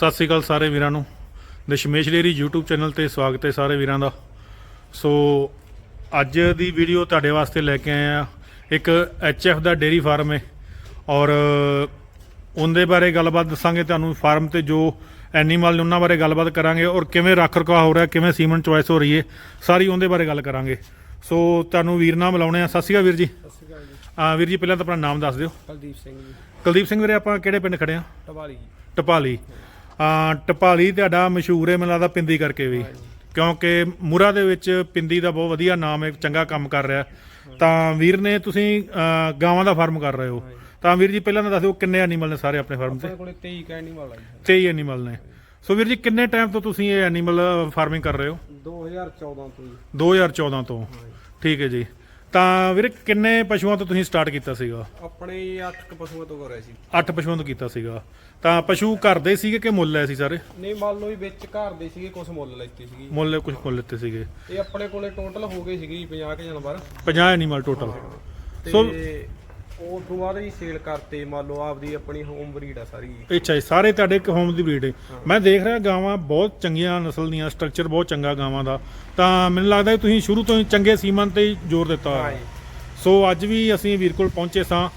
ਸਤਿ ਸ੍ਰੀ ਅਕਾਲ ਸਾਰੇ ਵੀਰਾਂ ਨੂੰ। ਦਸ਼ਮੇਸ਼ ਡੇਰੀ YouTube ਚੈਨਲ ਤੇ ਸਵਾਗਤ ਹੈ ਸਾਰੇ ਵੀਰਾਂ ਦਾ। ਸੋ ਅੱਜ ਦੀ ਵੀਡੀਓ ਤੁਹਾਡੇ ਵਾਸਤੇ ਲੈ ਕੇ ਆਏ ਆ ਇੱਕ HF ਦਾ ਡੇਰੀ ਫਾਰਮ ਹੈ ਔਰ ਉਹਦੇ ਬਾਰੇ ਗੱਲਬਾਤ ਦੱਸਾਂਗੇ ਤੁਹਾਨੂੰ। ਫਾਰਮ ਤੇ ਜੋ ਐਨੀਮਲ ਨੇ ਉਹਨਾਂ ਬਾਰੇ ਗੱਲਬਾਤ ਕਰਾਂਗੇ ਔਰ ਕਿਵੇਂ ਰੱਖ ਰਖਾਅ ਹੋ ਰਿਹਾ ਕਿਵੇਂ ਸੀਮਨ ਚੁਆਇਸ ਹੋ ਰਹੀ ਹੈ ਸਾਰੀ ਉਹਦੇ ਬਾਰੇ ਗੱਲ ਕਰਾਂਗੇ। ਸੋ ਤੁਹਾਨੂੰ ਵੀਰ ਨਾਲ ਮਿਲਾਉਣੇ ਆ। ਸਤਿ ਸ਼੍ਰੀ ਅਕਾਲ ਵੀਰ ਜੀ। ਸਤਿ ਸ਼੍ਰੀ ਅਕਾਲ ਜੀ। ਆ ਵੀਰ ਜੀ ਪਹਿਲਾਂ ਤਾਂ ਆਪਣਾ ਨਾਮ ਦੱਸ ਦਿਓ। ਕੁਲਦੀਪ ਸਿੰਘ ਜੀ। ਕੁਲਦੀਪ ਸਿੰਘ ਵੀਰੇ ਆਪਾਂ ਕਿਹੜੇ ਪਿੰਡ ਖੜੇ ਆ ਟਪਾਲੀ। ਆ ਟਪਾਲੀ ਤੁਹਾਡਾ ਮਸ਼ਹੂਰ ਹੈ ਮੈਨੂੰ ਲੱਗਦਾ ਪਿੰਦੀ ਕਰਕੇ ਵੀ। ਕਿਉਂਕਿ ਮੁਰਾ ਦੇ ਵਿੱਚ ਪਿੰਦੀ ਦਾ ਬਹੁਤ ਵਧੀਆ ਨਾਮ ਹੈ ਚੰਗਾ ਕੰਮ ਕਰ ਰਿਹਾ। ਤਾਂ ਵੀਰ ਨੇ ਤੁਸੀਂ ਅ, ਗਾਵਾਂ ਦਾ ਫਾਰਮ ਕਰ ਰਹੇ ਹੋ। ਤਾਂ ਵੀਰ ਜੀ ਪਹਿਲਾਂ ਤਾਂ ਦੱਸ ਦਿਓ ਕਿੰਨੇ ਐਨੀਮਲ ਨੇ ਸਾਰੇ ਆਪਣੇ ਫਾਰਮ ਤੇ? ਆਪਣੇ ਕੋਲੇ 23 ਕੈਂਡੀ ਵਾਲਾ ਜੀ। 23 ਐਨੀਮਲ ਨੇ। ਸੋ ਵੀਰ ਜੀ ਕਿੰਨੇ ਟਾਈਮ ਤੋਂ ਤੁਸੀਂ ਇਹ ਐਨੀਮਲ ਫਾਰਮਿੰਗ ਕਰ ਰਹੇ ਹੋ? 2014 ਤੋਂ ਜੀ। 2014 ਤੋਂ। ਠੀਕ ਹੈ ਜੀ। ਤਾਂ ਵੀਰ ਕਿੰਨੇ ਪਸ਼ੂਆਂ ਤੋਂ ਤੁਸੀਂ ਸਟਾਰਟ ਕੀਤਾ ਸੀਗਾ? ਆਪਣੇ 8 ਕ ਪਸ਼ੂਆਂ ਤੋਂ ਕਰਿਆ ਸੀ। 8 ਪਸ਼ੂਆਂ ਤੋਂ ਕੀਤਾ ਸੀਗਾ। ਤਾਂ ਪਸ਼ੂ ਘਰ ਦੇ ਸੀਗੇ ਕਿ ਮੁੱਲ ਲਏ ਸੀ ਸਾਰੇ? ਨਹੀਂ ਮੰਨ ਲਓ ਵੀ ਵਿੱਚ ਘਰ ਦੇ ਸੀਗੇ ਕੁਝ ਮੁੱਲ ਲੈਤੇ ਸੀਗੀ। ਮੁੱਲ ਕੁਝ ਮੁੱਲ ਲਿੱਤੇ ਸੀਗੇ। ਇਹ ਆਪਣੇ ਕੋਲੇ ਟੋਟਲ ਹੋ ਗਏ ਸੀਗੇ ਜੀ 50 ਕ ਜਾਨਵਰ। 50 ਐਨੀਮਲ ਟੋਟਲ ਤੇ ਸੋ- ਉਹ ਤੋਂ ਬਾਅਦ ਹੀ ਸੇਲ ਕਰਤੇ ਮੰਨ ਲਓ ਆਪਦੀ ਆਪਣੀ ਹੋਮ ਬਰੀਡ ਆ ਸਾਰੀ। ਜੀ। ਅੱਛਾ ਜੀ ਸਾਰੇ ਤੁਹਾਡੇ ਇੱਕ ਹੋਮ ਦੀ ਬਰੀਡ ਹੈ। ਮੈਂ ਦੇਖ ਰਿਹਾ ਗਾਵਾਂ ਬਹੁਤ ਚੰਗੀਆਂ ਨਸਲ ਦੀਆਂ ਸਟਰਕਚਰ ਬਹੁਤ ਚੰਗਾ ਗਾਵਾਂ ਦਾ। ਤਾਂ ਮੈਨੂੰ ਲੱਗਦਾ ਤੁਸੀਂ ਸ਼ੁਰੂ ਤੋਂ ਹੀ ਚੰਗੇ ਸੀਮਨ ਤੇ ਹੀ ਜ਼ੋਰ ਦਿੱਤਾ ਹਾਂ ਹੋਇਆ ਜੀ। ਸੋ ਅੱਜ ਵੀ ਅਸੀਂ ਵੀਰ ਕੋਲ ਪਹੁੰਚੇ ਸਾਂ।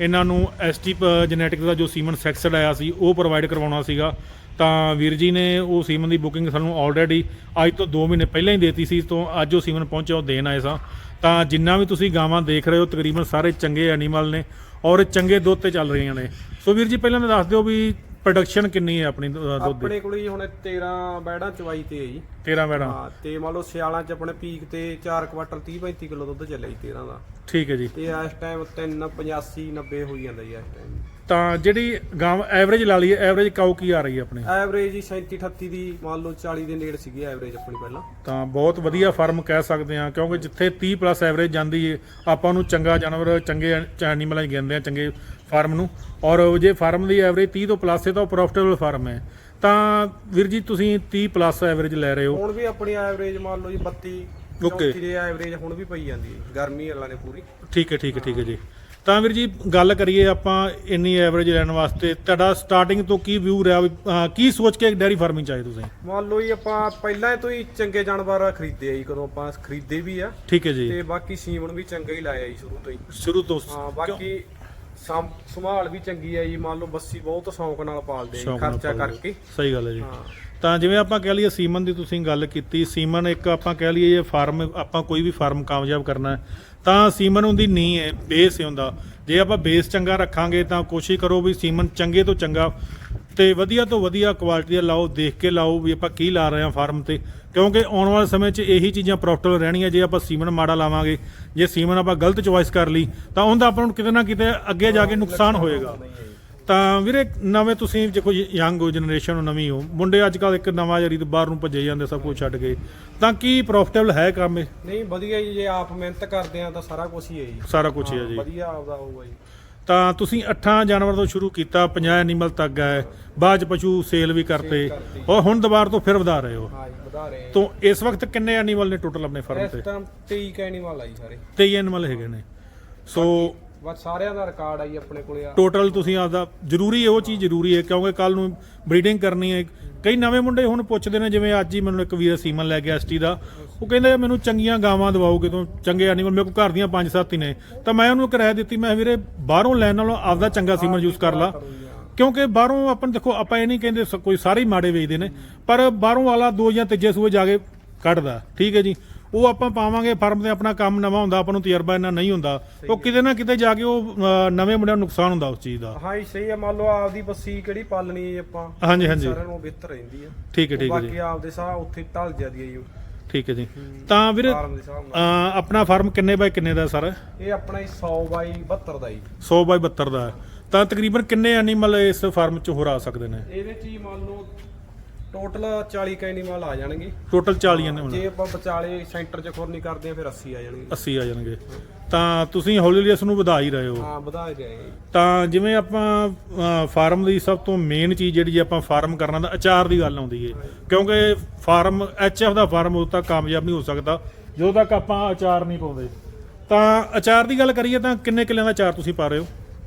ਇਹਨਾਂ ਨੂੰ ਐਸਟੀ ਜੈਨੇਟਿਕਸ ਦਾ ਜੋ ਸੀਮਨ ਸੈਕਸਡ ਆਇਆ ਸੀ ਉਹ ਪ੍ਰੋਵਾਈਡ ਕਰਵਾਉਣਾ ਸੀਗਾ। ਤਾਂ ਵੀਰ ਜੀ ਨੇ ਉਹ ਸੀਮਨ ਦੀ ਬੁਕਿੰਗ ਸਾਨੂੰ ਆਲਰੇਡੀ ਅੱਜ ਤੋਂ 2 ਮਹੀਨੇ ਪਹਿਲਾਂ ਹੀ ਦੇਤੀ ਸੀ ਤੋਂ ਅੱਜ ਉਹ ਸੀਮਨ ਪਹੁੰਚਿਆ ਉਹ ਦੇਣ ਆਏ ਸਾਂ। ਤਾਂ ਜਿੰਨਾ ਵੀ ਤੁਸੀਂ ਗਾਵਾਂ ਦੇਖ ਰਹੇ ਹੋ ਤਕਰੀਬਨ ਸਾਰੇ ਚੰਗੇ ਐਨੀਮਲ ਨੇ ਔਰ ਚੰਗੇ ਦੁੱਧ ਤੇ ਚੱਲ ਰਹੀਆਂ ਨੇ। ਸੋ ਵੀਰ ਜੀ ਪਹਿਲਾਂ ਤਾਂ ਦੱਸ ਦਿਓ ਵੀ ਪ੍ਰੋਡਕਸ਼ਨ ਕਿੰਨੀ ਹੈ ਆਪਣੀ ਦੁੱਧ ਦੀ? ਆਪਣੇ ਕੋਲੇ ਜੀ ਹੁਣ 13 ਬੈੜਾਂ ਚਵਾਈ ਤੇ ਹੈ ਜੀ। 13 ਮੈਡਮ ਹਾਂ ਤੇ ਮੰਨ ਲਓ ਸਿਆਲਾਂ ਚ ਆਪਣੇ ਪੀਕ ਤੇ 4 ਕੁਆਟਰ 30 35 ਕਿਲੋ ਦੁੱਧ ਚੱਲਿਆ ਜੀ 13 ਦਾ। ਠੀਕ ਹੈ ਜੀ। ਤੇ ਇਸ ਟਾਈਮ 3 85 90 ਹੋਈ ਜਾਂਦਾ ਜੀ ਇਸ ਟਾਈਮ ਤਾਂ ਜਿਹੜੀ ਗਾਂ ਐਵਰੇਜ ਲਾ ਲਈਏ ਐਵਰੇਜ ਕਾਊ ਕੀ ਆ ਰਹੀ ਹੈ ਆਪਣੇ? ਐਵਰੇਜ ਹੀ 37 38 ਦੀ ਮੰਨ ਲਓ 40 ਦੇ ਨੇੜੇ ਸੀਗੀ ਐਵਰੇਜ ਆਪਣੀ ਪਹਿਲਾਂ। ਤਾਂ ਬਹੁਤ ਵਧੀਆ ਫਾਰਮ ਕਹਿ ਸਕਦੇ ਆ ਕਿਉਂਕਿ ਜਿੱਥੇ 30 ਪਲੱਸ ਐਵਰੇਜ ਜਾਂਦੀ ਏ ਆਪਾਂ ਨੂੰ ਚੰਗਾ ਜਾਨਵਰ ਚੰਗੇ ਐਨੀਮਲਾਂ ਹੀ ਗਿਣਦੇ ਆ ਚੰਗੇ ਫਾਰਮ ਨੂੰ। ਔਰ ਜੇ ਫਾਰਮ ਦੀ ਐਵਰੇਜ 30 ਤੋਂ ਪਲੱਸ ਹੈ ਤਾਂ ਉਹ ਪ੍ਰੋਫਿਟੇਬਲ ਫਾਰਮ ਹੈ। ਤਾਂ ਵੀਰ ਜੀ ਤੁਸੀਂ 30 ਪਲੱਸ ਐਵਰੇਜ ਲੈ ਰਹੇ ਹੋ। ਹੁਣ ਵੀ ਆਪਣੀ ਐਵਰੇਜ ਮੰਨ ਲਓ ਜੀ 32 Okay. 34 ਦੀ ਐਵਰੇਜ ਹੁਣ ਵੀ ਪਈ ਜਾਂਦੀ ਹੈ ਗਰਮੀ ਵਾਲਾਂ ਨੇ ਪੂਰੀ। ਠੀਕ ਹੈ ਠੀਕ ਹੈ ਠੀਕ ਹੈ ਜੀ। ਤਾਂ ਵੀਰ ਜੀ ਗੱਲ ਕਰੀਏ ਆਪਾਂ ਇੰਨੀ ਐਵਰੇਜ ਲੈਣ ਵਾਸਤੇ ਤੁਹਾਡਾ ਸਟਾਰਟਿੰਗ ਤੋਂ ਕੀ ਵਿਊ ਰਿਹਾ ਵੀ, ਅਹ, ਕੀ ਸੋਚ ਕੇ ਡੈਰੀ ਫਾਰਮਿੰਗ ਚਾਹੇ ਤੁਸੀਂ? ਮੰਨ ਲਓ ਜੀ ਆਪਾਂ ਪਹਿਲਾਂ ਤੋਂ ਹੀ ਚੰਗੇ ਜਾਨਵਰ ਖਰੀਦੇ ਆ ਜੀ ਕਦੋਂ ਆਪਾਂ ਖਰੀਦੇ ਵੀ ਆ। ਠੀਕ ਹੈ ਜੀ। ਤੇ ਬਾਕੀ ਸੀਮਨ ਵੀ ਚੰਗਾ ਹੀ ਲਾਇਆ ਜੀ ਸ਼ੁਰੂ ਤੋਂ ਹੀ। ਸ਼ੁਰੂ ਤੋਂ ਹਾਂ ਬਾਕੀ ਸਾਂਭ ਸੰਭਾਲ ਵੀ ਚੰਗੀ ਆ ਜੀ ਮੰਨ ਲਓ ਬੱਸੀ ਬਹੁਤ ਸ਼ੌਂਕ ਨਾਲ ਪਾਲਦੇ ਆ ਜੀ, ਸ਼ੌਂਕ ਨਾਲ ਖਰਚਾ ਪਾਲਦੇ। ਕਰਕੇ। ਸਹੀ ਗੱਲ ਹੈ ਜੀ। ਹਾਂ। ਤਾਂ ਜਿਵੇਂ ਆਪਾਂ ਕਹਿ ਲਈਏ ਸੀਮਨ ਦੀ ਤੁਸੀਂ ਗੱਲ ਕੀਤੀ ਸੀਮਨ ਇੱਕ ਆਪਾਂ ਕਹਿ ਲਈਏ ਇਹ ਫਾਰਮ ਆਪਾਂ ਕੋਈ ਵੀ ਫਾਰਮ ਕਾਮਯਾਬ ਕਰਨਾ ਹੈ ਤਾਂ ਸੀਮਨ ਹੁੰਦੀ ਨਹੀਂ ਹੈ ਬੇਸ ਹੀ ਹੁੰਦਾ ਜੇ ਆਪਾਂ ਬੇਸ ਚੰਗਾ ਰੱਖਾਂਗੇ ਤਾਂ ਕੋਸ਼ਿਸ਼ ਕਰੋ ਵੀ ਸੀਮਨ ਚੰਗੇ ਤੋਂ ਚੰਗਾ ਤੇ ਵਧੀਆ ਤੋਂ ਵਧੀਆ ਕੁਆਲਿਟੀ ਦਾ ਲਾਓ, ਦੇਖ ਕੇ ਲਾਓ ਵੀ ਆਪਾਂ ਕੀ ਲਾ ਰਹੇ ਹਾਂ ਫਾਰਮ ਤੇ। ਕਿਉਂਕਿ ਆਉਣ ਵਾਲੇ ਸਮੇਂ 'ਚ ਇਹੀ ਚੀਜ਼ਾਂ ਪ੍ਰੋਫਿਟੇਬਲ ਰਹਿਣੀਆਂ ਜੇ ਆਪਾਂ ਸੀਮਨ ਮਾੜਾ ਲਾਵਾਂਗੇ। ਜੇ ਸੀਮਨ ਆਪਾਂ ਗਲਤ ਚੁਆਇਸ ਕਰ ਲਈ, ਤਾਂ ਉਹਦਾ ਆਪਾਂ ਨੂੰ ਕਿਤੇ ਨਾ ਕਿਤੇ ਅੱਗੇ ਜਾ ਕੇ ਨੁਕਸਾਨ ਹੋਏਗਾ। ਤਾਂ ਵੀਰੇ ਨਵੇਂ ਤੁਸੀਂ ਜੇ ਕੋਈ ਯੰਗ ਹੋ ਜਨਰੇਸ਼ਨ ਹੋ ਨਵੀਂ ਹੋ। ਮੁੰਡੇ ਅੱਜ ਕੱਲ ਇੱਕ ਨਵਾਂ ਜਰੀ ਬਾਹਰ ਨੂੰ ਭੱਜੇ ਜਾਂਦੇ ਸਭ ਕੁਝ ਛੱਡ ਕੇ। ਤਾਂ ਕੀ ਪ੍ਰੋਫਿਟੇਬਲ ਹੈ ਕੰਮ ਇਹ? ਨਹੀਂ ਵਧੀਆ ਜੀ ਜੇ ਆਪ ਮਿਹਨਤ ਕਰਦੇ ਆ ਤਾਂ ਸਾਰਾ ਕੁਝ ਹੀ ਹੈ ਜੀ। ਸਾਰਾ ਕੁਝ ਹੀ ਹੈ ਹਾਂ, ਜੀ। ਵਧੀਆ ਆਪਦਾ ਹੋਊਗਾ ਜੀ। ਤਾਂ ਤੁਸੀਂ 8 ਜਾਨਵਰ ਤੋਂ ਸ਼ੁਰੂ ਕੀਤਾ 50 ਐਨੀਮਲ ਤੱਕ ਗਏ ਬਾਅਦ ਚ ਪਸ਼ੂ ਸੇਲ ਵੀ ਕਰਤੇ। ਔਰ ਹੁਣ ਦੁਬਾਰਾ ਤੋਂ ਫਿਰ ਵਧਾ ਰਹੇ ਹੋ? ਹਾਂ ਜੀ ਵਧਾ ਰਹੇ ਆ। ਤੋਂ ਇਸ ਵਕਤ ਕਿੰਨੇ ਐਨੀਮਲ ਨੇ ਟੋਟਲ ਆਪਣੇ ਫਾਰਮ ਇਸ ਤੇ? ਟਾਈਮ 23 ਕੈਨੀਮਲ ਆ ਜੀ ਸਾਰੇ। 23 ਐਨੀਮਲ ਹੈਗੇ ਨੇ। ਸੋ ਬਸ ਸਾਰਿਆਂ ਦਾ ਰਿਕਾਰਡ ਆ ਜੀ ਆਪਣੇ ਕੋਲੇ ਆ। ਟੋਟਲ ਤੁਸੀਂ ਆਪਦਾ ਜ਼ਰੂਰੀ ਉਹ ਚੀਜ਼ ਜ਼ਰੂਰੀ ਹੈ ਕਿਉਂਕਿ ਕੱਲ ਨੂੰ ਬਰੀਡਿੰਗ ਕਰਨੀ ਹੈ। ਕਈ ਨਵੇਂ ਮੁੰਡੇ ਹੁਣ ਪੁੱਛਦੇ ਨੇ ਜਿਵੇਂ ਅੱਜ ਹੀ ਮੈਨੂੰ ਇੱਕ ਵੀਰ ਸੀਮਨ ਲੈ ਕੇ ਐਸਟੀ ਦਾ। ਉਹ ਕਹਿੰਦੇ ਮੈਨੂੰ ਚੰਗੀਆਂ ਗਾਵਾਂ ਦਵਾਓਗੇ ਤੋਂ ਚੰਗੇ ਐਨੀਮਲ ਮੇਰੇ ਕੋਲ ਘਰ ਦੀਆਂ ਪੰਜ ਸੱਤ ਹੀ ਨੇ। ਤਾਂ ਮੈਂ ਉਹਨੂੰ ਕਿਰਾਇਆ ਦਿੱਤੀ ਮੈਂ ਵੀਰੇ ਬਾਹਰੋਂ ਲੈਣ ਨਾਲੋਂ ਆਪਦਾ ਚੰਗਾ ਸੀਮਨ ਯੂਜ਼ ਕਰ ਲਾ। ਕਿਉਂਕਿ ਬਾਹਰੋਂ ਆਪਾਂ ਦੇਖੋ ਆਪਾਂ ਇਹ ਨਹੀਂ ਕਹਿੰਦੇ ਕੋਈ ਸਾਰੇ ਮਾੜੇ ਵੇਚਦੇ ਨੇ ਪਰ ਬਾਹਰੋਂ ਵਾਲਾ ਦੋ ਜਾਂ ਤੀਜੇ ਸੂਏ ਜਾ ਕੇ ਕੱਢਦਾ। ਠੀਕ ਹੈ ਜੀ। ਉਹ ਆਪਾਂ ਪਾਵਾਂਗੇ ਫਰਮ ਤੇ ਆਪਣਾ ਕੰਮ ਨਵਾਂ ਹੁੰਦਾ ਆਪਾਂ ਨੂੰ ਤਜਰਬਾ ਇੰਨਾ ਨਹੀਂ ਹੁੰਦਾ। ਉਹ ਕਿਤੇ ਨਾ ਕਿਤੇ ਜਾ ਕੇ ਉਹ ਅ, ਨਵੇਂ ਮੁੰਡਿਆਂ ਨੂੰ ਨੁਕਸਾਨ ਹੁੰਦਾ ਉਸ ਚੀਜ਼ ਦਾ। ਹਾਂ ਜੀ ਸਹੀ ਆ ਮੰਨ ਲਓ ਆਪਦੀ ਬੱਸੀ ਕਿਹੜੀ ਪਾਲਣੀ ਹੈ ਆਪਾਂ। ਹਾਂਜੀ ਹਾਂਜੀ। ਸਾਰਿਆਂ ਨੂੰ ਬਿਹਤਰ ਰਹਿੰਦੀ ਆ ਠੀਕ ਹੈ ਠੀਕ ਹੈ ਜੀ। ਬਾਕੀ ਆਪਦੇ ਸਾਹ ਉੱਥੇ ਢਲ ਜਾਂਦੀ ਹੈ ਜੀ ਠੀਕ ਹੈ ਜੀ। ਤਾਂ ਵੀਰੇ ਫਾਰਮ ਦੇ ਹਿਸਾਬ ਨਾਲ। ਅ, ਆਪਣਾ ਫਾਰਮ ਕਿੰਨੇ ਬਾਈ ਕਿੰਨੇ ਦਾ ਸਰ? ਇਹ ਆਪਣਾ ਜੀ 100 ਬਾਈ 72 ਦਾ ਜੀ। 100 ਬਾਈ 72 ਦਾ। ਹੈ। ਤਾਂ ਤਕਰੀਬਨ ਕਿੰਨੇ ਐਨੀਮਲ ਇਸ ਫਾਰਮ 'ਚ ਹੋਰ ਆ ਸਕਦੇ ਨੇ? ਇਹਦੇ ਚ ਹੀ ਮੰਨ ਲਓ ਟੋਟਲ 40 ਕੈਨੀਮਲ ਆ ਜਾਣਗੇ। ਟੋਟਲ 40 ਐਨੀਮਲ ਜੇ ਆਪਾਂ ਵਿਚਾਲੇ ਸੈਂਟਰ ਚ ਖੁਰਨੀ ਕਰਦੇ ਆ ਫਿਰ 80 ਆ ਜਾਣਗੇ। 80 ਆ ਜਾਣਗੇ। ਤਾਂ ਤੁਸੀਂ ਹੌਲੀ ਹੌਲੀ ਇਸ ਨੂੰ ਵਧਾ ਹੀ ਰਹੇ ਹੋ। ਹਾਂ ਵਧਾ ਹੀ ਰਹੇ। ਤਾਂ ਜਿਵੇਂ ਆਪਾਂ ਫਾਰਮ ਦੀ ਸਭ ਤੋਂ ਮੇਨ ਚੀਜ਼ ਜਿਹੜੀ ਆਪਾਂ ਫਾਰਮ ਕਰਨਾ ਦਾ ਅਚਾਰ ਦੀ ਗੱਲ ਆਉਂਦੀ ਏ ਕਿਉਂਕਿ ਫਾਰਮ ਐਚਐਫ ਦਾ ਫਾਰਮ ਉਦੋਂ ਤੱਕ ਕਾਮਯਾਬ ਨਹੀਂ ਹੋ ਸਕਦਾ ਜਦੋਂ ਤੱਕ ਆਪਾਂ ਅਚਾਰ ਨਹੀਂ ਪਾਉਂਦੇ। ਤਾਂ ਅਚਾਰ ਦੀ ਗੱਲ ਕਰੀਏ ਤਾਂ ਕਿੰਨੇ ਕਿੱਲਿਆਂ ਦਾ ਅਚਾਰ ਤੁਸੀਂ ਪਾ ਰਹੇ ਹੋ?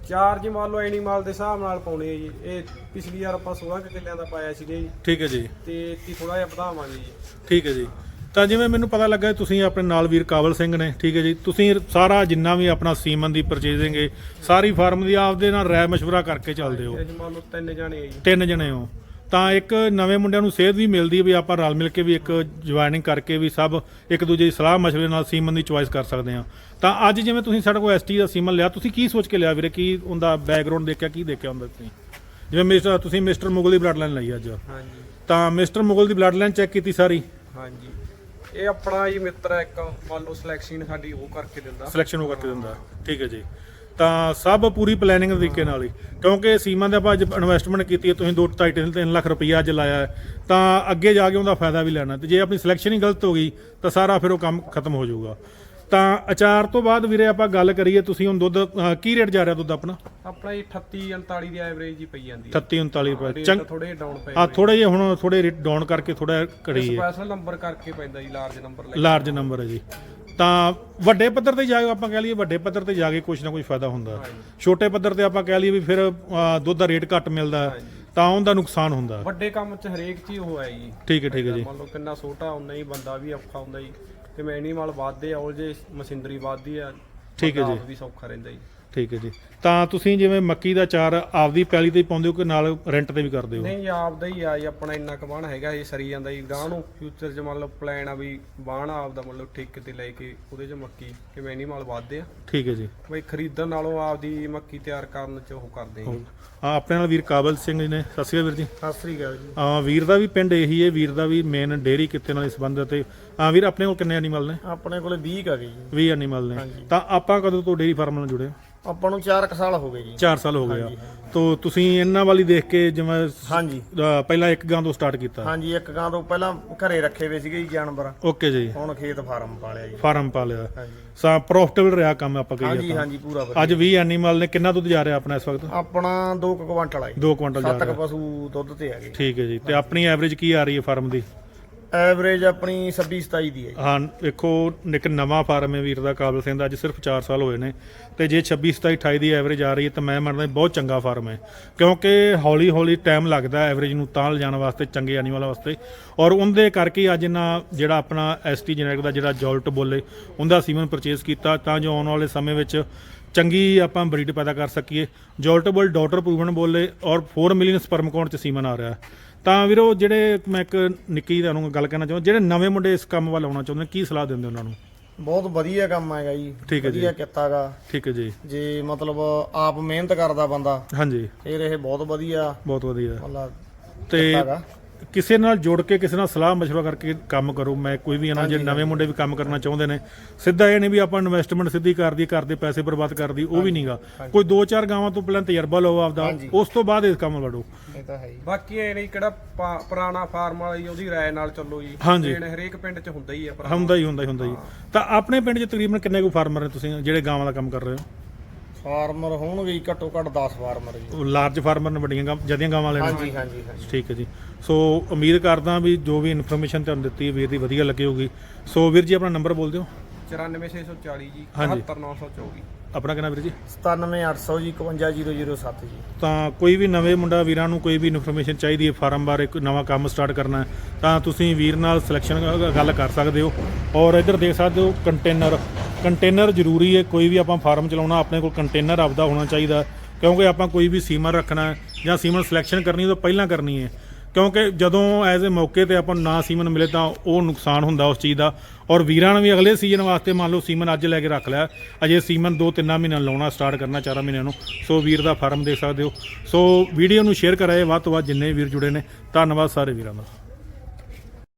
ਚਾਰ ਜੀ ਮੰਨ ਲਓ ਐਨੀਮਲ ਦੇ ਹਿਸਾਬ ਨਾਲ ਪਾਉਣੇ ਆ ਜੀ। ਇਹ ਪਿਛਲੀ ਵਾਰ ਆਪਾਂ 16 ਕੁ ਕਿੱਲਿਆਂ ਦਾ ਪਾਇਆ ਸੀਗਾ ਜੀ। ਠੀਕ ਹੈ ਜੀ। ਤੇ ਇਤੀ ਥੋੜਾ ਜਿਹਾ ਵਧਾਵਾਂਗੇ ਜੀ। ਠੀਕ ਹੈ ਜੀ। ਤਾਂ ਜਿਵੇਂ ਮੈਨੂੰ ਪਤਾ ਲੱਗਾ ਤੁਸੀਂ ਆਪਣੇ ਨਾਲ ਵੀਰ ਕਾਬਲ ਸਿੰਘ ਨੇ ਠੀਕ ਹੈ ਜੀ। ਤੁਸੀਂ ਸਾਰਾ ਜਿੰਨਾ ਵੀ ਆਪਣਾ ਸੀਮਨ ਦੀ ਪਰਚੇਜ਼ਿੰਗ ਹੈ ਸਾਰੀ ਫਾਰਮ ਦੀ ਆਪਦੇ ਨਾਲ ਰਾਏ ਮਸ਼ਵਰਾ ਕਰਕੇ ਚੱਲਦੇ ਹੋ। ਇਹ ਜੀ ਮੰਨ ਲਓ ਤਿੰਨ ਜਾਣੇ ਆ ਜੀ। ਤਿੰਨ ਜਣੇ ਹੋ। ਤਾਂ ਇੱਕ ਨਵੇਂ ਮੁੰਡਿਆਂ ਨੂੰ ਸੇਧ ਵੀ ਮਿਲਦੀ ਵੀ ਆਪਾਂ ਰਲ ਮਿਲ ਕੇ ਵੀ ਇੱਕ ਜੁਆਇਨਿੰਗ ਕਰਕੇ ਵੀ ਸਭ ਇੱਕ ਦੂਜੇ ਦੀ ਸਲਾਹ ਮਸ਼ਵਰੇ ਨਾਲ ਸੀਮਨ ਦੀ ਚੁਆਇਸ ਕਰ ਸਕਦੇ ਆ ਤਾਂ ਅੱਜ ਜਿਵੇਂ ਤੁਸੀਂ ਸਾਡੇ ਕੋਲ ਐਸਟੀ ਦਾ ਸੀਮਨ ਲਿਆ ਤੁਸੀਂ ਕੀ ਸੋਚ ਕੇ ਲਿਆ ਵੀਰੇ? ਕੀ ਉਹਦਾ ਬੈਕਗ੍ਰਾਉਂਡ ਦੇਖਿਆ ਕੀ ਦੇਖਿਆ ਹੁੰਦਾ ਤੁਸੀਂ? ਜਿਵੇਂ ਮਿਸਟਰ ਤੁਸੀਂ ਮਿਸਟਰ ਮੁਗਲ ਦੀ ਬਲੱਡ ਲਾਈਨ ਲਈ ਅੱਜ। ਹਾਂਜੀ। ਤਾਂ ਮਿਸਟਰ ਮੁਗਲ ਦੀ ਬਲੱਡ ਲਾਈਨ ਚੈੱਕ ਕੀਤੀ ਸਾਰੀ? ਹਾਂਜੀ। ਇਹ ਆਪਣਾ ਜੀ ਮਿੱਤਰ ਹੈ ਇੱਕ ਮੰਨ ਲਓ ਸਿਲੈਕਸ਼ਨ ਸਾਡੀ ਉਹ ਕਰਕੇ ਦਿੰਦਾ। ਸਿਲੈਕਸ਼ਨ ਉਹ ਕਰਕੇ ਦਿੰਦਾ। ਠੀਕ ਹੈ ਜੀ। ਤਾਂ ਸਭ ਪੂਰੀ ਪਲੈਨਿੰਗ ਦੇ ਤਰੀਕੇ ਨਾਲ ਹੀ। ਕਿਉਂਕਿ ਸੀਮਾ ਦੇ ਆਪਾਂ ਅੱਜ ਇਨਵੈਸਟਮੈਂਟ ਕੀਤੀ ਹੈ ਤੁਸੀਂ 2.5 3 ਲੱਖ ਰੁਪਈਆ ਅੱਜ ਲਾਇਆ ਹੈ ਤਾਂ ਅੱਗੇ ਜਾ ਕੇ ਉਹਦਾ ਫਾਇਦਾ ਵੀ ਲੈਣਾ ਤੇ ਜੇ ਆਪਣੀ ਸਿਲੈਕਸ਼ਨ ਹੀ ਗਲਤ ਹੋ ਗਈ ਤਾਂ ਸਾਰਾ ਫਿਰ ਉਹ ਕੰਮ ਖਤਮ ਹੋ ਜਾਊਗਾ। ਤਾਂ ਅਚਾਰ ਤੋਂ ਬਾਅਦ ਵੀਰੇ ਆਪਾਂ ਗੱਲ ਕਰੀਏ ਤੁਸੀਂ ਹੁਣ ਦੁੱਧ ਅਹ, ਕੀ ਰੇਟ ਜਾ ਰਿਹਾ ਦੁੱਧ ਆਪਣਾ? ਆਪਣਾ ਜੀ 38 39 ਦੀ ਐਵਰੇਜ ਹੀ ਪਈ ਜਾਂਦੀ 38 39 ਰੁਪਏ। ਚੰਗ ਥੋੜੇ ਡਾਊਨ ਪਏ ਆ ਥੋੜੇ ਜਿਹਾ ਹੁਣ ਥੋੜੇ ਰੇਟ ਡਾਊਨ ਕਰਕੇ ਥੋੜਾ ਕਰੀ ਹੈ। ਸਪੈਸ਼ਲ ਨੰਬਰ ਕਰਕੇ ਪੈਂਦਾ ਜੀ ਲਾਰਜ ਨੰਬਰ ਲੈ ਲਾਰਜ ਨੰਬਰ ਹੈ ਜੀ। ਤਾਂ ਵੱਡੇ ਪੱਧਰ ਤੇ ਜਾ ਕੇ ਆਪਾਂ ਕਹਿ ਲਈਏ ਵੱਡੇ ਪੱਧਰ ਤੇ ਜਾ ਕੇ ਕੁਝ ਨਾ ਕੁਝ ਫਾਇਦਾ ਹੁੰਦਾ। ਛੋਟੇ ਪੱਧਰ ਤੇ ਆਪਾਂ ਕਹਿ ਲਈਏ ਵੀ ਫਿਰ ਦੁੱਧ ਦਾ ਰੇਟ ਘੱਟ ਮਿਲਦਾ ਤਾਂ ਉਹਦਾ ਨੁਕਸਾਨ ਹੁੰਦਾ। ਵੱਡੇ ਕੰਮ 'ਚ ਹਰੇਕ ਚੀਜ਼ ਉਹ ਹੈ ਜੀ ਠੀਕ ਹੈ ਠੀਕ ਹੈ ਜੀ। ਮੰਨ ਲਓ ਕਿੰਨਾ ਛੋਟਾ ਹੁੰਦਾ ਹੀ ਬੰਦਾ ਵੀ ਔਖਾ ਹੁੰਦਾ ਜੀ। ਤੇ ਐਨੀਮਲ ਵੱਧਦੇ ਆ ਉਹ ਜੇ ਮਸ਼ੀਨਰੀ ਵੱਧਦੀ ਆ ਠੀਕ ਹੈ ਜੀ। ਵੀ ਸੌਖਾ ਰਹਿੰਦਾ ਜੀ। ਠੀਕ ਹੈ ਜੀ। ਤਾਂ ਤੁਸੀਂ ਜਿਵੇਂ ਮੱਕੀ ਦਾ ਚਾਰ ਆਪਦੀ ਪੈਲੀ ਤੇ ਹੀ ਪਾਉਂਦੇ ਹੋ ਕਿ ਨਾਲ ਰੈਂਟ ਤੇ ਵੀ ਕਰਦੇ ਹੋ? ਨਹੀਂ ਜੀ, ਆਪਦਾ ਹੀ ਆ ਜੀ ਆਪਣਾ ਇੰਨਾ ਕੁ ਬਾਣ ਹੈਗਾ ਇਹ ਸਰੀ ਜਾਂਦਾ ਜੀ। ਗਾਂ ਨੂੰ ਫਿਊਚਰ 'ਚ ਮੰਨ ਲਓ ਪਲਾਨ ਆ ਵੀ ਬਾਣ ਆਪਦਾ ਮਤਲਬ ਠੇਕੇ ਤੇ ਲੈ ਕੇ ਉਹਦੇ 'ਚ ਮੱਕੀ ਕਿਵੇਂ ਐਨੀਮਲ ਵੱਧਦੇ ਆ। ਠੀਕ ਹੈ ਜੀ। ਬਈ ਖਰੀਦਣ ਨਾਲੋਂ ਆਪਦੀ ਮੱਕੀ ਤਿਆਰ ਕਰਨ 'ਚ ਉਹ ਕਰਦੇ ਆ ਆਪਣੇ ਨਾਲ ਵੀਰ ਕਾਬਲ ਸਿੰਘ ਜੀ ਨੇ। ਸਤਿ ਸ਼੍ਰੀ ਅਕਾਲ ਵੀਰ ਜੀ। ਸਤਿ ਸ੍ਰੀ ਅਕਾਲ ਜੀ। ਆ ਵੀਰ ਦਾ ਵੀ ਪਿੰਡ ਇਹੀ ਹੈ ਵੀਰ ਦਾ ਵੀ ਮੇਨ ਡੇਰੀ ਕਿੱਤੇ ਨਾਲ ਸੰਬੰਧਿਤ ਹੈ ਆ ਵੀਰ ਆਪਣੇ ਕੋਲ ਕਿੰਨੇ ਐਨੀਮਲ ਨੇ? ਆਪਣੇ ਕੋਲੇ 20 ਆ ਗਏ ਜੀ। 20 ਐਨੀਮਲ ਨੇ। ਤਾਂ ਆਪਾਂ ਕਦੋਂ ਤੋਂ ਡੇਰੀ ਫਾਰਮ ਨਾਲ ਜੁੜੇ ਆਪਾਂ ਨੂੰ 4 ਸਾਲ ਹੋ ਗਏ ਜੀ। 4 ਸਾਲ ਹੋ ਗਏ ਆ। ਤੋ ਤੁਸੀਂ ਇਹਨਾਂ ਵਾਲੀ ਦੇਖ ਕੇ ਜਿਵੇਂ ਹਾਂਜੀ। ਅ, ਪਹਿਲਾਂ ਇੱਕ ਗਾਂ ਤੋਂ ਸਟਾਰਟ ਕੀਤਾ? ਹਾਂਜੀ ਇੱਕ ਗਾਂ ਤੋਂ ਪਹਿਲਾਂ ਘਰੇ ਰੱਖੇ ਹੋਏ ਸੀਗੇ ਜੀ ਜਾਨਵਰ। ਓਕੇ ਜੀ। ਹੁਣ ਖੇਤ ਫਾਰਮ ਪਾਲਿਆ ਜੀ। ਫਾਰਮ ਪਾ ਲਿਆ। ਹਾਂਜੀ। ਸਾ ਪ੍ਰੋਫਿਟੇਬਲ ਰਿਹਾ ਕੰਮ ਆਪਾਂ ਕਹੀਏ ਹਾਂਜੀ ਤਾਂ। ਹਾਂਜੀ ਪੂਰਾ ਵਧੀਆ। ਅੱਜ 20 ਐਨੀਮਲ ਨੇ ਕਿੰਨਾ ਦੁੱਧ ਜਾ ਰਿਹਾ ਆਪਣਾ ਇਸ ਵਕਤ? ਆਪਣਾ 2 ਕੁਇੰਟਲ ਆ ਜੀ। 2 ਕੁਇੰਟਲ ਜਾ 7 ਰਿਹਾ। ਪਸ਼ੂ ਦੁੱਧ ਤੇ ਗਏ ਠੀਕ ਹੈ ਜੀ। ਤੇ ਆਪਣੀ ਐਵਰੇਜ ਕੀ ਆ ਰਹੀ ਹੈ ਫਾਰਮ ਦੀ? ਐਵਰੇਜ ਆਪਣੀ 26 27 ਦੀ ਹੈ ਜੀ। ਹਾਂ, ਵੇਖੋ ਇੱਕ ਨਵਾਂ ਫਾਰਮ ਹੈ ਵੀਰ ਦਾ, ਕਾਬਲ ਸਿੰਘ ਦਾ, ਅੱਜ ਸਿਰਫ 4 ਸਾਲ ਹੋਏ ਨੇ। ਤੇ ਜੇ 26 27 28 ਦੀ ਐਵਰੇਜ ਆ ਰਹੀ ਹੈ, ਤਾਂ ਮੈਂ ਮੰਨਦਾ ਬਹੁਤ ਚੰਗਾ ਫਾਰਮ ਹੈ। ਕਿਉਂਕਿ ਹੌਲੀ ਹੌਲੀ ਟਾਈਮ ਲੱਗਦਾ ਐਵਰੇਜ ਨੂੰ ਤਾਂ ਲਿਜਾਣ ਵਾਸਤੇ, ਚੰਗੇ ਐਨੀਮਲ ਵਾਸਤੇ। ਔਰ ਉਹਦੇ ਕਰਕੇ ਹੀ ਅੱਜ ਇਹਨਾਂ, ਜਿਹੜਾ ਆਪਣਾ ਐਸਟੀ ਜੈਨੇਰਿਕ ਦਾ ਜਿਹੜਾ ਜੋਲਟ ਬੋਲੇ, ਉਹਦਾ ਸੀਮਨ ਪਰਚੇਸ ਕੀਤਾ, ਤਾਂ ਜੋ ਆਉਣ ਵਾਲੇ ਸਮੇਂ ਵਿੱਚ ਚੰਗੀ ਆਪਾਂ ਬਰੀਡ ਪੈਦਾ ਕਰ ਸਕੀਏ। ਜੋਲਟੇਬਲ ਡਾਟਰ ਪ੍ਰੂਵਨ ਬੋਲੇ, ਔਰ 4 ਮਿਲੀਅਨ ਸਪਰਮ ਕਾਊਂਟ ਚ ਸੀਮਨ ਆ ਰਿਹਾ ਹੈ। ਤਾਂ ਵੀਰੋ ਜਿਹੜੇ ਮੈਂ ਇੱਕ ਨਿੱਕੀ ਤੁਹਾਨੂੰ ਗੱਲ ਕਹਿਣਾ ਚਾਹੁੰਦਾ ਜਿਹੜੇ ਨਵੇਂ ਮੁੰਡੇ ਇਸ ਕੰਮ ਵੱਲ ਆਉਣਾ ਚਾਹੁੰਦੇ ਨੇ, ਕੀ ਸਲਾਹ ਦਿੰਦੇ ਉਹਨਾਂ ਨੂੰ? ਬਹੁਤ ਵਧੀਆ ਕੰਮ ਹੈਗਾ ਜੀ। ਠੀਕ ਹੈ ਜੀ। ਵਧੀਆ ਕੀਤਾਗਾ ਠੀਕ ਹੈ ਜੀ। ਜੇ ਮਤਲਬ ਆਪ ਮਿਹਨਤ ਕਰਦਾ ਬੰਦਾ ਹਾਂਜੀ। ਫਿਰ ਇਹ ਬਹੁਤ ਵਧੀਆ। ਬਹੁਤ ਵਧੀਆ। ਮਤਲਬ ਤੇ ਹੈਗਾ। ਕਿਸੇ ਨਾਲ ਜੁੜ ਕੇ ਕਿਸੇ ਨਾਲ ਸਲਾਹ ਮਸ਼ਵਰਾ ਕਰਕੇ ਕੰਮ ਕਰੋ। ਮੈਂ ਕੋਈ ਵੀ ਇਹਨਾਂ ਜੇ ਨਵੇਂ ਮੁੰਡੇ ਵੀ ਕੰਮ ਕਰਨਾ ਚਾਹੁੰਦੇ ਨੇ ਸਿੱਧਾ ਇਹ ਨਹੀਂ ਵੀ ਆਪਾਂ ਇਨਵੈਸਟਮੈਂਟ ਸਿੱਧੀ ਕਰਦੀ ਕਰਦੇ ਪੈਸੇ ਬਰਬਾਦ ਕਰਦੀ ਉਹ ਵੀ ਨਹੀਂਗਾ। ਕੋਈ ਦੋ ਚਾਰ ਗਾਵਾਂ ਤੋਂ ਪਹਿਲਾਂ ਤਜਰਬਾ ਲਓ ਆਪਦਾ ਉਸ ਤੋਂ ਬਾਅਦ ਇਸ ਕੰਮ ਵੜੋ। ਇਹ ਤਾਂ ਹੈ ਜੀ ਬਾਕੀ ਇਹ ਨਹੀਂ ਕਿਹੜਾ ਪਾ- ਪੁਰਾਣਾ ਫਾਰਮ ਵਾਲਾ ਜੀ ਉਹਦੀ ਰਾਏ ਨਾਲ ਚੱਲੋ ਜੀ। ਹਾਂਜੀ। ਦੇਣ ਹਰੇਕ ਪਿੰਡ 'ਚ ਹੁੰਦਾ ਹੀ ਆ ਹੁੰਦਾ ਹੀ ਹੁੰਦਾ ਹੀ ਹੁੰਦਾ ਹੀ। ਤਾਂ ਆਪਣੇ ਪਿੰਡ 'ਚ ਤਕਰੀਬਨ ਕਿੰਨੇ ਕੁ ਫਾਰਮਰ ਨੇ ਤੁਸੀਂ ਜਿਹੜੇ ਗਾਵਾਂ ਦਾ ਕੰਮ ਕਰ ਰਹੇ ਹੋ? ਫਾਰਮਰ ਹੋਣਗੇ ਘੱਟੋ ਘੱਟ 10 ਫਾਰਮਰ ਜੀ। ਲਾਰਜ ਫਾਰਮਰ ਨੇ ਵੱਡੀਆਂ ਗਾਂ ਜਦੀਆਂ ਗਾਵਾਂ ਲੈਣੇ ਹਾਂਜੀ ਹਾਂਜੀ ਹਾਂਜੀ। ਠੀਕ ਹੈ ਜੀ। ਸੋ ਉਮੀਦ ਕਰਦਾ ਵੀ ਜੋ ਵੀ ਇਨਫੋਰਮੇਸ਼ਨ ਤੁਹਾਨੂੰ ਦਿੱਤੀ ਹੈ ਵੀਰ ਦੀ ਵਧੀਆ ਲੱਗੀ ਹੋਊਗੀ ਸੋ ਵੀਰ ਜੀ ਆਪਣਾ ਨੰਬਰ ਬੋਲ ਦਿਓ। 94640 ਜੀ ਹਾਂਜੀ। 77924 ਆਪਣਾ ਕਿਹਨਾਂ ਵੀਰ ਜੀ? 97800 ਜੀ 51007 ਜੀ। ਤਾਂ ਕੋਈ ਵੀ ਨਵੇਂ ਮੁੰਡਾ ਵੀਰਾਂ ਨੂੰ ਕੋਈ ਵੀ ਇਨਫੋਰਮੇਸ਼ਨ ਚਾਹੀਦੀ ਹੈ ਫਾਰਮ ਬਾਰੇ ਕੋਈ ਨਵਾਂ ਕੰਮ ਸਟਾਰਟ ਕਰਨਾ ਹੈ ਤਾਂ ਤੁਸੀਂ ਵੀਰ ਨਾਲ ਸਿਲੈਕਸ਼ਨ ਗੱਲ ਕਰ ਸਕਦੇ ਹੋ। ਔਰ ਇੱਧਰ ਦੇਖ ਸਕਦੇ ਹੋ ਕੰਟੇਨਰ ਕੰਟੇਨਰ ਜ਼ਰੂਰੀ ਹੈ, ਕੋਈ ਵੀ ਆਪਾਂ ਫਾਰਮ ਚਲਾਉਣਾ, ਆਪਣੇ ਕੋਲ ਕੰਟੇਨਰ ਆਪਦਾ ਹੋਣਾ ਚਾਹੀਦਾ, ਕਿਉਂਕਿ ਆਪਾਂ ਕੋਈ ਵੀ ਸੀਮਨ ਰੱਖਣਾ ਜਾਂ ਸੀਮਨ ਸਿਲੈਕਸ਼ਨ ਕਰਨੀ ਤਾਂ ਪਹਿਲਾਂ ਕਰਨੀ ਹੈ। ਕਿਉਂਕਿ ਜਦੋਂ ਐਜ਼ ਅ ਮੌਕੇ ਤੇ ਆਪਾਂ ਨੂੰ ਨਾ ਸੀਮਨ ਮਿਲੇ ਤਾਂ ਉਹ ਨੁਕਸਾਨ ਹੁੰਦਾ ਉਸ ਚੀਜ਼ ਦਾ। ਔਰ ਵੀਰਾਂ ਨੂੰ ਵੀ ਅਗਲੇ ਸੀਜ਼ਨ ਵਾਸਤੇ ਮੰਨ ਲਓ ਸੀਮਨ ਅੱਜ ਲੈ ਕੇ ਰੱਖ ਲਿਆ, ਅਜੇ ਸੀਮਨ 2-3 ਮਹੀਨਿਆਂ ਲਾਉਣਾ ਸਟਾਰਟ ਕਰਨਾ 4 ਮਹੀਨਿਆਂ ਨੂੰ। ਸੋ ਵੀਰ ਦਾ ਫਾਰਮ ਦੇ ਸਕਦੇ ਹੋ। ਸੋ ਵੀਡੀਓ ਨੂੰ ਸ਼ੇਅਰ ਕਰਾਏ ਵੱਧ ਤੋਂ ਵੱਧ ਜਿੰਨੇ ਵੀਰ ਜੁੜੇ ਨੇ। ਧੰਨਵਾਦ ਸਾਰੇ ਵੀਰਾਂ ਦਾ।